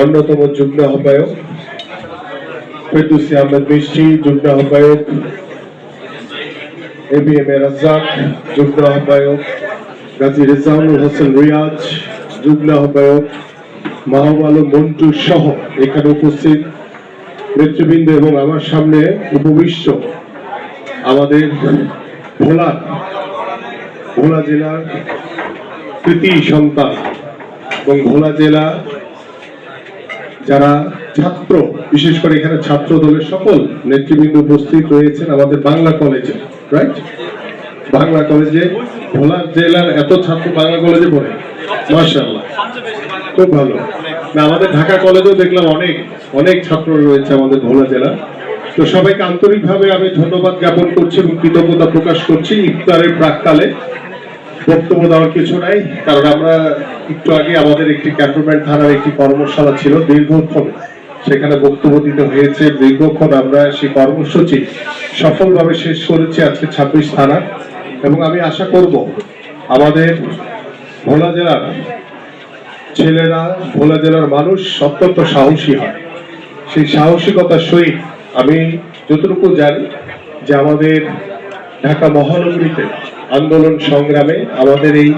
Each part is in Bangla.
অন্যতম যুগ্ম আহ্বায়ক আহমেদ মিষ্টি, যুগ্ম আহ্বায়ক এ বি এম এ যুগ্ম আহ্বায়ক গাজী রেজাউল হোসেন রিয়াজ, যুগ্ম আহ্বায়ক মন্টু সহ এখানে উপস্থিত নেতৃবৃন্দ এবং আমার সামনে উপবিষ্ট আমাদের ভোলা ভোলা জেলার কৃতি সন্তান এবং ভোলা জেলা যারা ছাত্র, বিশেষ করে এখানে ছাত্র দলের সকল নেতৃবৃন্দ উপস্থিত রয়েছেন আমাদের বাংলা কলেজে রাইট বাংলা কলেজে, ভোলা জেলার এত ছাত্র বাংলা কলেজে পড়ে মার্শাল্লাহ খুব ভালো। না, আমাদের ঢাকা কলেজেও দেখলাম অনেক অনেক ছাত্র রয়েছে আমাদের ভোলা জেলা। তো সবাইকে আন্তরিকভাবে আমি ধন্যবাদ জ্ঞাপন করছি এবং কৃতজ্ঞতা প্রকাশ করছি ইফতারের প্রাককালে। বক্তব্য দেওয়ার কিছু নাই, কারণ আমরা একটু আগে আমাদের একটি ক্যান্টনমেন্ট থানার একটি কর্মশালা ছিল, দীর্ঘক্ষণ সেখানে বক্তব্য দিতে হয়েছে, দীর্ঘক্ষণ আমরা সেই কর্মসূচি সফলভাবে শেষ করেছি আজকে ছাব্বিশ থানা। এবং আমি আশা করব আমাদের ভোলা জেলার ছেলেরা, ভোলা জেলার মানুষ অত্যন্ত সাহসী হয়। সেই সাহসিকতার সহিত আমি যতটুকু জানি যে আমাদের ঢাকা মহানগরীতে আন্দোলন সংগ্রামে আমাদের এই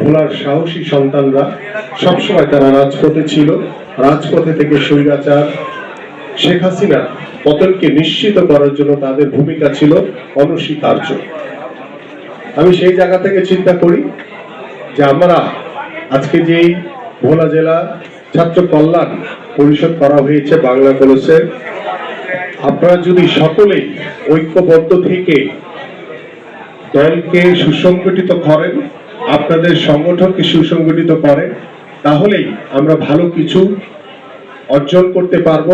ভোলার সাহসী সন্তানরা সবসময় তারা রাজপথে ছিল। রাজপথে থেকে স্বৈরাচার শেখ হাসিনা পতনকে নিশ্চিত করার জন্য তাদের ভূমিকা ছিল অনস্বীকার্য। আমি সেই জায়গা থেকে চিন্তা করি যে আমরা আজকে যেই ভোলা জেলা ছাত্র কল্যাণ পরিষদ করা হয়েছে বাংলা কলেজের, আপনারা যদি সকলেই ঐক্যবদ্ধ থেকে দলকে সুসংগঠিত করেন, আপনাদের সংগঠনকে সুসংগঠিত করেন, তাহলেই আমরা ভালো কিছু অর্জন করতে পারব।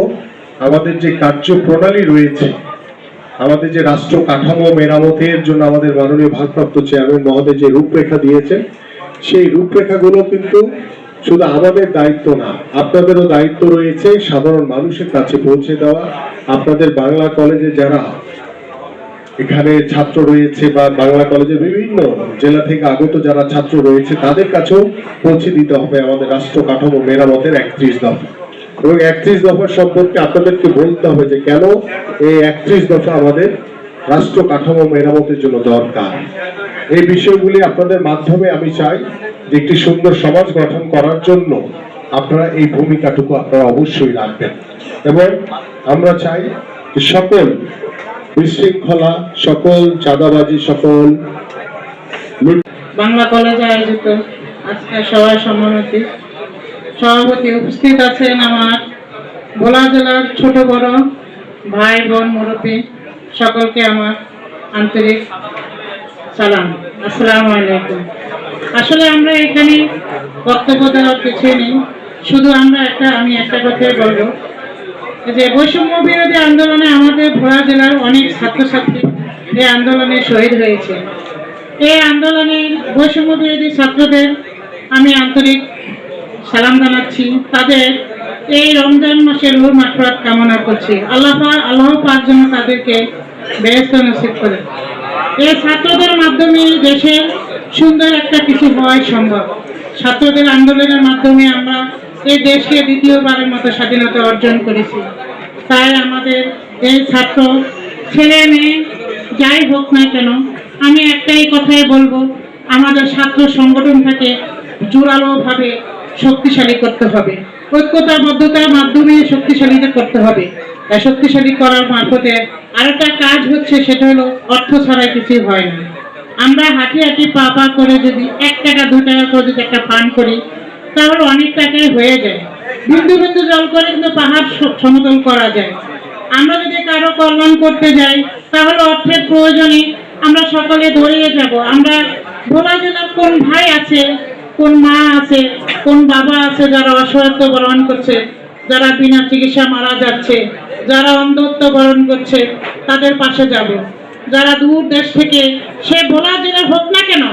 আমাদের যে কার্য প্রণালী রয়েছে, আমাদের যে রাষ্ট্র কাঠামো মেরামতের জন্য আমাদের মাননীয় ভারপ্রাপ্ত চেয়ারম্যান মহোদয় যে রূপরেখা দিয়েছেন, সেই রূপরেখাগুলো কিন্তু শুধু আমাদের দায়িত্ব না, আপনাদেরও দায়িত্ব রয়েছে সাধারণ মানুষের কাছে পৌঁছে দেওয়া। আপনাদের বাংলা কলেজে যারা এখানে ছাত্র রয়েছে বা বাংলা কলেজের বিভিন্ন জেলা থেকে আগত যারা ছাত্র রয়েছে, তাদের কাছেও পৌঁছে দিতে হবে আমাদের রাষ্ট্র কাঠামো মেরামতের একত্রিশ দফা। এবং একত্রিশ দফা সম্পর্কে আপনাদেরকে বলতে হবে যে কেন এই একত্রিশ দফা আমাদের রাষ্ট্র কাঠামো মেরামতের জন্য দরকার। এই বিষয়গুলি আপনাদের মাধ্যমে আমি চাই যে একটি সুন্দর সমাজ গঠন করার জন্য আপনারা এই ভূমিকাটুকু আপনারা অবশ্যই রাখবেন। এবং আমরা চাই সকল বিশৃঙ্খলা, সকল চাঁদাবাজি সকল বাংলা কলেজে আয়োজিত আজকে সভায় সম্মানিত সভাপতি উপস্থিত আছেন আমার ভোলা জেলার ছোট বড় ভাই, বোন, মুরব্বী, সকলকে আমার আন্তরিক সালাম। আসসালামু আলাইকুম। আসলে আমরা এখানে বক্তব্য দেওয়ার কিছুই নেই। শুধু আমরা একটা, আমি একটা কথাই বলব। যে বৈষম্য বিরোধী আন্দোলনে আমাদের ভোলা জেলার অনেক ছাত্রছাত্রী এই আন্দোলনে শহীদ হয়েছে। এই আন্দোলনের বৈষম্য বিরোধী ছাত্রদের আমি আন্তরিক সালাম জানাচ্ছি। তাদের এই রমজান মাসের রুহ মাফরাত কামনা করছি। আল্লাহ আল্লাহ পাক যেন তাদেরকে ব্যস্ত নসিব করে। এই ছাত্রদের মাধ্যমে দেশের সুন্দর একটা কিছু হওয়াই সম্ভব। ছাত্রদের আন্দোলনের মাধ্যমে আমরা এই দেশকে দ্বিতীয়বারের মতো স্বাধীনতা অর্জন করেছি। তাই আমাদের এই ছাত্র, ছেলে মেয়ে, যাই হোক না কেন, আমি একটাই কথাই বলব, আমাদের ছাত্র সংগঠনটাকে জোরালোভাবে শক্তিশালী করতে হবে। ঐক্যতাবদ্ধতার মাধ্যমে শক্তিশালী করতে হবে। আর শক্তিশালী করার মারফতে আরেকটা কাজ হচ্ছে, সেটা হলো অর্থ ছাড়া কিছুই হয় না। আমরা হাঁটি হাঁটি পা পা করে যদি এক টাকা দু টাকা করে যদি একটা পান করি তাহলে অনেক টাকাই হয়ে যায়। বিন্দু বিন্দু জল করে কিন্তু পাহাড় সমতল করা যায়। আমরা যদি কারও কল্যাণ করতে যাই, তাহলে অর্থের প্রয়োজনে আমরা সকলে ধরিয়ে যাব। আমরা ভোলা জেলার কোন ভাই আছে, কোন মা আছে, কোন বাবা আছে যারা অসহায়ত্ব বরণ করছে, যারা বিনা চিকিৎসা মারা যাচ্ছে, যারা অন্ধত্ব বরণ করছে, তাদের পাশে যাব। যারা দূর দেশ থেকে, সে ভোলা জেলার হোক না কেন,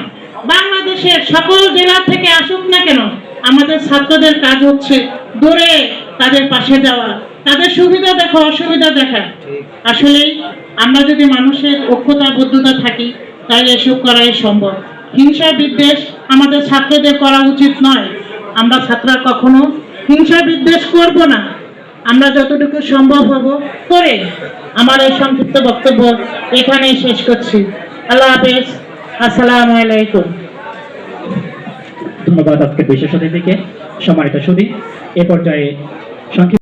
বাংলাদেশের সকল জেলা থেকে আসুক না কেন আমাদের ছাত্রদের কাজ হচ্ছে দূরে তাদের পাশে যাওয়া। তাদের সুবিধা দেখা অসুবিধা দেখা। আসলে আমরা যদি মানুষের ঐক্যতাবদ্ধতা থাকি তাহলে এসব করাই সম্ভব। হিংসা বিদ্বেষ আমাদের ছাত্রদের করা উচিত নয়। আমরা ছাত্ররা কখনো হিংসা বিদ্বেষ করব না। আমরা যতটুকু সম্ভব হব করে আমার এই সংক্ষিপ্ত বক্তব্য এখানেই শেষ করছি। আল্লাহ হাফেজ। আসসালামু আলাইকুম। ধন্যবাদ আজকের বিশেষ অতিথিকে। সম্মানিত সুদী এ পর্যায়ে সংক্ষিপ্ত